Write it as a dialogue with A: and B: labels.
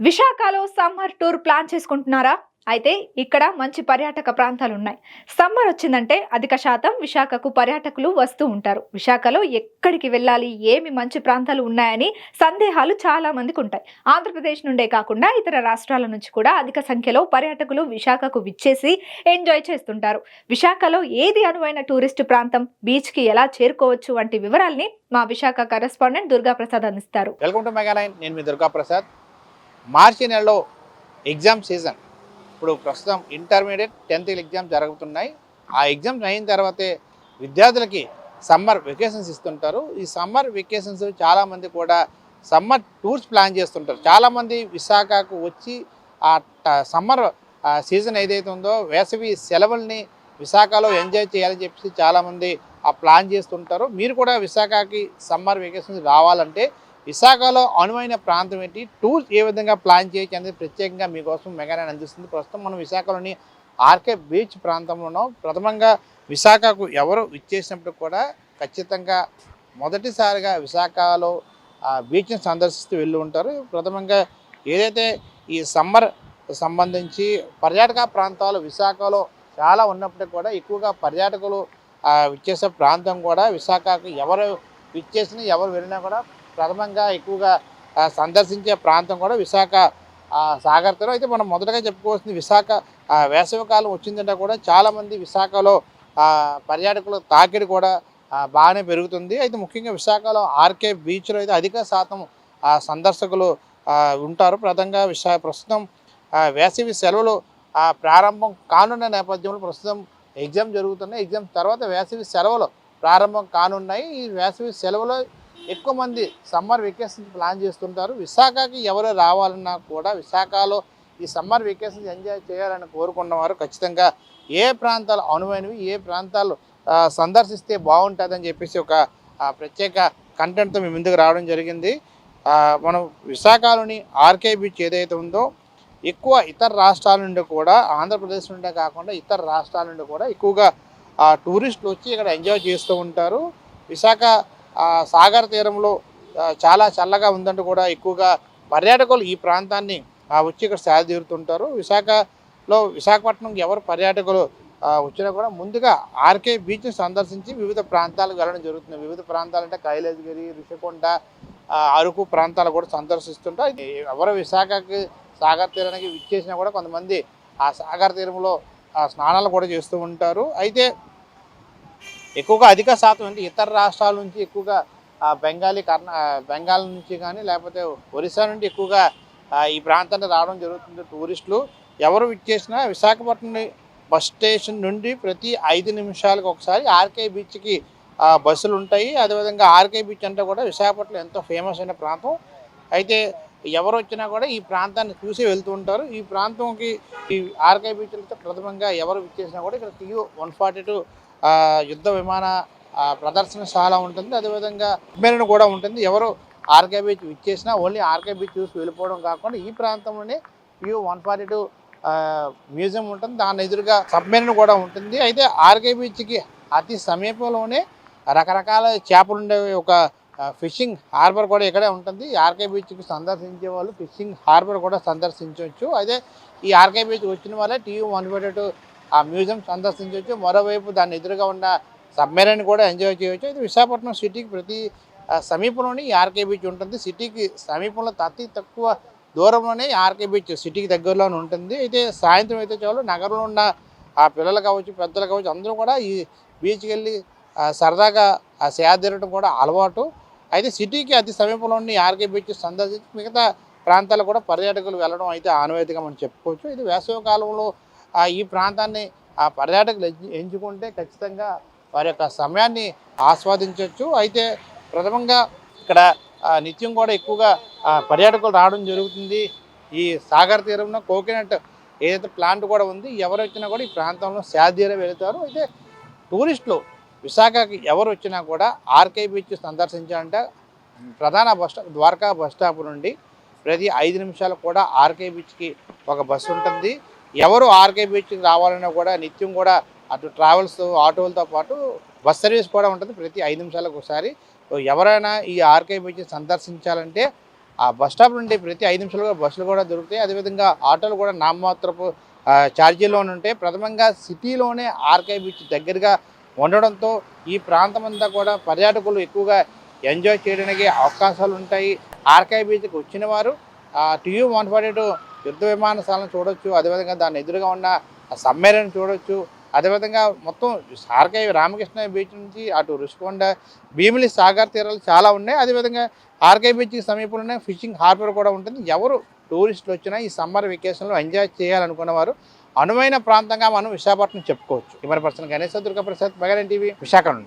A: విశాఖలో summer tour plan చేసుకుంటున్నారా? అయితే ఇక్కడ మంచి పర్యాటక ప్రాంతాలు ఉన్నాయి సమ్మర్ వచ్చిందంటే అధిక శాతం విశాఖకు పర్యాటకులు వస్తూ ఉంటారు. విశాఖలో ఎక్కడికి వెళ్ళాలి ఏమి మంచి ప్రాంతాలు ఉన్నాయని సందేహాలు చాలా మందికి ఉంటాయి. ఆంధ్రప్రదేశ్ నుండే కాకుండా ఇతర రాష్ట్రాల నుంచి కూడా అధిక సంఖ్యలో పర్యాటకులు విశాఖకు విచ్చేసి ఎంజాయ్ చేస్తుంటారు. విశాఖలో ఏది అనువైన టూరిస్ట్ ప్రాంతం బీచ్కి ఎలా చేరుకోవచ్చు వంటి వివరాల్ని మా విశాఖ కరెస్పాండెంట్ దుర్గా ప్రసాద్ అందిస్తారు.
B: వెల్కమ్ టు నేను మీ దుర్గా ప్రసాద్ మార్చి నెలలో ఎగ్జామ్ సీజన్. ఇప్పుడు ప్రస్తుతం ఇంటర్మీడియట్ టెన్త్ ఎగ్జామ్ జరుగుతున్నాయి. ఆ ఎగ్జామ్స్ అయిన తర్వాతే విద్యార్థులకి సమ్మర్ వెకేషన్స్ ఇస్తుంటారు. ఈ సమ్మర్ వెకేషన్స్ చాలామంది కూడా సమ్మర్ టూర్స్ ప్లాన్ చేస్తుంటారు. చాలామంది విశాఖకు వచ్చి ఆ సమ్మర్ సీజన్ ఏదైతే ఉందో వేసవి సెలవుల్ని విశాఖలో ఎంజాయ్ చేయాలని చెప్పేసి చాలామంది ఆ ప్లాన్ చేస్తుంటారు. మీరు కూడా విశాఖకి సమ్మర్ వెకేషన్స్ రావాలంటే విశాఖలో అనువైన ప్రాంతం ఏంటి? టూర్స్ ఏ విధంగా ప్లాన్ చేయొచ్చు అనేది ప్రత్యేకంగా మీకోసం మెగానైన్ అందిస్తుంది. ప్రస్తుతం మనం విశాఖలోని ఆర్కే బీచ్ ప్రాంతంలో ఉన్నాం. ప్రథమంగా విశాఖకు ఎవరు ఇచ్చేసినప్పుడు కూడా ఖచ్చితంగా మొదటిసారిగా విశాఖలో ఆ బీచ్ని సందర్శిస్తూ వెళ్ళి ఉంటారు. ప్రథమంగా ఏదైతే ఈ సమ్మర్ సంబంధించి పర్యాటక ప్రాంతాలు విశాఖలో చాలా ఉన్నప్పటికీ కూడా ఎక్కువగా పర్యాటకులు విచ్చేసే ప్రాంతం కూడా విశాఖకు ఎవరు విచ్చేసినా ఎవరు వెళ్ళినా కూడా ప్రథమంగా ఎక్కువగా సందర్శించే ప్రాంతం కూడా విశాఖ ఆ, సాగర్ తీరం. అయితే మనం మొదటగా చెప్పుకోవాల్సింది విశాఖ వేసవికాలం వచ్చిందంటే కూడా చాలామంది విశాఖలో పర్యాటకుల తాకిడి కూడా బాగానే పెరుగుతుంది. అయితే ముఖ్యంగా విశాఖలో ఆర్కే బీచ్లో అయితే అధిక శాతం సందర్శకులు ఉంటారు. ప్రధానంగా విశా ప్రస్తుతం వేసవి సెలవులు ప్రారంభం కానున్న నేపథ్యంలో ప్రస్తుతం ఎగ్జామ్ జరుగుతున్నాయి. ఎగ్జామ్ తర్వాత వేసవి సెలవులు ప్రారంభం కానున్నాయి. ఈ వేసవి సెలవులో ఎక్కువ మంది సమ్మర్ వెకేషన్స్ ప్లాన్ చేస్తుంటారు. విశాఖకి ఎవరు రావాలన్నా కూడా విశాఖలో ఈ సమ్మర్ వెకేషన్స్ ఎంజాయ్ చేయాలని కోరుకున్నవారు ఖచ్చితంగా ఏ ప్రాంతాలు అనువైనవి ఏ ప్రాంతాలు సందర్శిస్తే బాగుంటుందని చెప్పేసి ఒక ప్రత్యేక కంటెంట్తో మేము ముందుకు రావడం జరిగింది. మనం విశాఖలోని ఆర్కే బీచ్ ఏదైతే ఉందో ఎక్కువ ఇతర రాష్ట్రాల నుండి కూడా ఆంధ్రప్రదేశ్ నుండే కాకుండా ఇతర రాష్ట్రాల నుండి కూడా ఎక్కువగా టూరిస్టులు వచ్చి ఇక్కడ ఎంజాయ్ చేస్తూ ఉంటారు. విశాఖ సాగర్ తీరంలో చాలా చల్లగా ఉందంటూ కూడా ఎక్కువగా పర్యాటకులు ఈ ప్రాంతాన్ని వచ్చి ఇక్కడ సేదతీరుతుంటారు విశాఖలో విశాఖపట్నం ఎవరు పర్యాటకులు వచ్చినా కూడా ముందుగా ఆర్కే బీచ్ని సందర్శించి వివిధ ప్రాంతాలకు వెళ్ళడం జరుగుతుంది. వివిధ ప్రాంతాలు అంటే కైలాసగిరి ఋషికొండ అరకు ప్రాంతాలు కూడా సందర్శిస్తుంటారు. ఎవరు విశాఖకి సాగర్ తీరానికి విచ్చేసినా కూడా కొంతమంది ఆ సాగర్ తీరంలో ఆ, స్నానాలు కూడా చేస్తూ ఉంటారు. అయితే ఎక్కువగా అధిక శాతం అంటే ఇతర రాష్ట్రాల నుంచి ఎక్కువగా బెంగాలీ కర్ణా బెంగాల్ నుంచి కానీ లేకపోతే ఒరిస్సా నుండి ఎక్కువగా ఈ ప్రాంతానికి రావడం జరుగుతుంది. టూరిస్టులు ఎవరు విచ్చేసినా విశాఖపట్నం బస్ స్టేషన్ నుండి ప్రతి ఐదు నిమిషాలకు ఒకసారి ఆర్కే బీచ్కి బస్సులు ఉంటాయి. అదేవిధంగా ఆర్కే బీచ్ అంటే కూడా విశాఖపట్నం ఎంతో ఫేమస్ అయిన ప్రాంతం. అయితే ఎవరు వచ్చినా కూడా ఈ ప్రాంతాన్ని చూసి వెళ్తూ ఉంటారు. ఈ ప్రాంతంకి ఈ ఆర్కే బీచ్లతో ప్రథమంగా ఎవరు విచ్చేసినా కూడా ఇక్కడ టియు వన్ ఫార్టీ టూ యుద్ధ విమాన ప్రదర్శనశాల ఉంటుంది. అదేవిధంగా మెరీన్ కూడా ఉంటుంది. ఎవరు ఆర్కే బీచ్ విచ్చేసినా ఓన్లీ ఆర్కే బీచ్ చూసి వెళ్ళిపోవడం కాకుండా ఈ ప్రాంతంలోనే TU one forty two museum ఉంటుంది. దాని ఎదురుగా సబ్మెరిన్ కూడా ఉంటుంది. అయితే ఆర్కే బీచ్కి అతి సమీపంలోనే రకరకాల చేపలు ఉండే ఒక ఫిషింగ్ హార్బర్ కూడా ఇక్కడే ఉంటుంది. ఆర్కే బీచ్కి సందర్శించే వాళ్ళు ఫిషింగ్ హార్బర్ కూడా సందర్శించవచ్చు అయితే ఈ ఆర్కే బీచ్ వచ్చిన వల్ల టీవీ వన్ ఆ మ్యూజియం సందర్శించవచ్చు మరోవైపు దాని ఎదురుగా ఉన్న సబ్మెరైన్ కూడా ఎంజాయ్ చేయవచ్చు అయితే విశాఖపట్నం సిటీకి ప్రతి సమీపంలోనే ఆర్కే బీచ్ ఉంటుంది. సిటీకి సమీపంలో అతి తక్కువ దూరంలోనే ఆర్కే బీచ్ సిటీకి దగ్గరలోనే ఉంటుంది. అయితే సాయంత్రం అయితే చాలు. నగరంలో ఉన్న ఆ పిల్లలు కావచ్చు పెద్దలు కావచ్చు అందరూ కూడా ఈ బీచ్కి వెళ్ళి సరదాగా ఆ సేద తీరడం కూడా అలవాటు. అయితే సిటీకి అతి సమీపంలో ఆర్కే బీచ్ సందర్శించి మిగతా ప్రాంతాలు కూడా పర్యాటకులు వెళ్ళడం అయితే ఆనవాయితీగా మనం చెప్పుకోవచ్చు. ఇది వేసవి కాలంలో ఈ ప్రాంతాన్ని ఆ పర్యాటకులు ఎంచుకుంటే ఖచ్చితంగా వారి యొక్క సమయాన్ని ఆస్వాదించవచ్చు. అయితే ప్రథమంగా ఇక్కడ నిత్యం కూడా ఎక్కువగా పర్యాటకులు రావడం జరుగుతుంది. ఈ సాగర్ తీరంలో కోకోనట్ ఏదైతే ప్లాంట్ కూడా ఉంది ఎవరు వచ్చినా కూడా ఈ ప్రాంతంలో సేదీర వెళుతారు. అయితే టూరిస్టులు విశాఖకి ఎవరు వచ్చినా కూడా ఆర్కే బీచ్ సందర్శించాలంటే. ప్రధాన bus stop Dwaraka bus stop నుండి ప్రతి ఐదు నిమిషాలు కూడా ఆర్కే బీచ్కి ఒక బస్సు ఉంటుంది. ఎవరు ఆర్కే బీచ్కి రావాలన్నా కూడా నిత్యం కూడా అటు ట్రావెల్స్ ఆటోలతో పాటు బస్ సర్వీస్ కూడా ఉంటుంది ప్రతి ఐదు నిమిషాలకు ఒకసారి. ఎవరైనా ఈ ఆర్కే బీచ్ సందర్శించాలంటే ఆ బస్ స్టాప్ నుండి ప్రతి ఐదు నిమిషాలు బస్సులు కూడా దొరుకుతాయి. అదేవిధంగా ఆటోలు కూడా నామమాత్రపు ఛార్జీలోనే ఉంటాయి. ప్రథమంగా సిటీలోనే ఆర్కే బీచ్ దగ్గరగా ఉండడంతో ఈ ప్రాంతం అంతా కూడా పర్యాటకులు ఎక్కువగా ఎంజాయ్ చేయడానికి అవకాశాలు ఉంటాయి. ఆర్కే బీచ్కి వచ్చిన వారు టీయూ వన్ ఫార్టీ టూ యుద్ధ విమానశాలను చూడొచ్చు అదేవిధంగా దాని ఎదురుగా ఉన్న సమ్మేళనం చూడొచ్చు అదేవిధంగా మొత్తం ఆర్కే రామకృష్ణ బీచ్ నుంచి అటు రుషికొండ భీమిలి సాగర్ తీరాలు చాలా ఉన్నాయి. అదేవిధంగా ఆర్కే బీచ్కి సమీపంలోనే ఫిషింగ్ హార్బర్ కూడా ఉంటుంది. ఎవరు టూరిస్టులు వచ్చినా ఈ సమ్మర్ వెకేషన్లో ఎంజాయ్ చేయాలనుకున్న వారు అనువైన ప్రాంతంగా మనం విశాఖపట్నం చెప్పుకోవచ్చు. కెమెరా పర్సన్ గణేశ దుర్గా ప్రసాద్ బగారెన్ టీవీ విశాఖ నుండి.